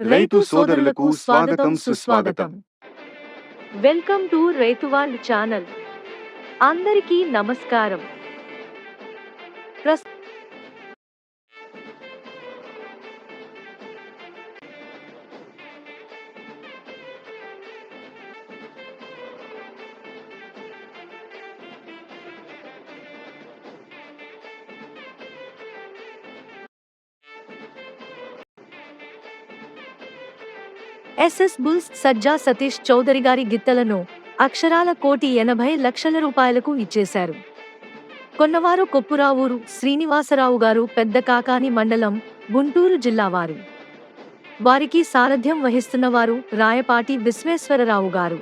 రైతు సోదరులకు స్వాగతం సుస్వాగతం. వెల్కమ్ టు రైతువాళ్ళు ఛానల్. అందరికీ నమస్కారం. ప్రస్తుతం ఎస్ఎస్ బుల్స్ సజ్జా సతీష్ చౌదరి గారి గిత్తలను అక్షరాల కోటి ఎనభై లక్షల రూపాయలకు ఇచ్చేశారు. కొన్నవారు కొప్పురావూరు శ్రీనివాసరావు గారు పెద్ద కాకాని మండలం గుంటూరు జిల్లావారు వారికి సారథ్యం వహిస్తున్నవారు రాయపాటి విశ్వేశ్వరరావు గారు.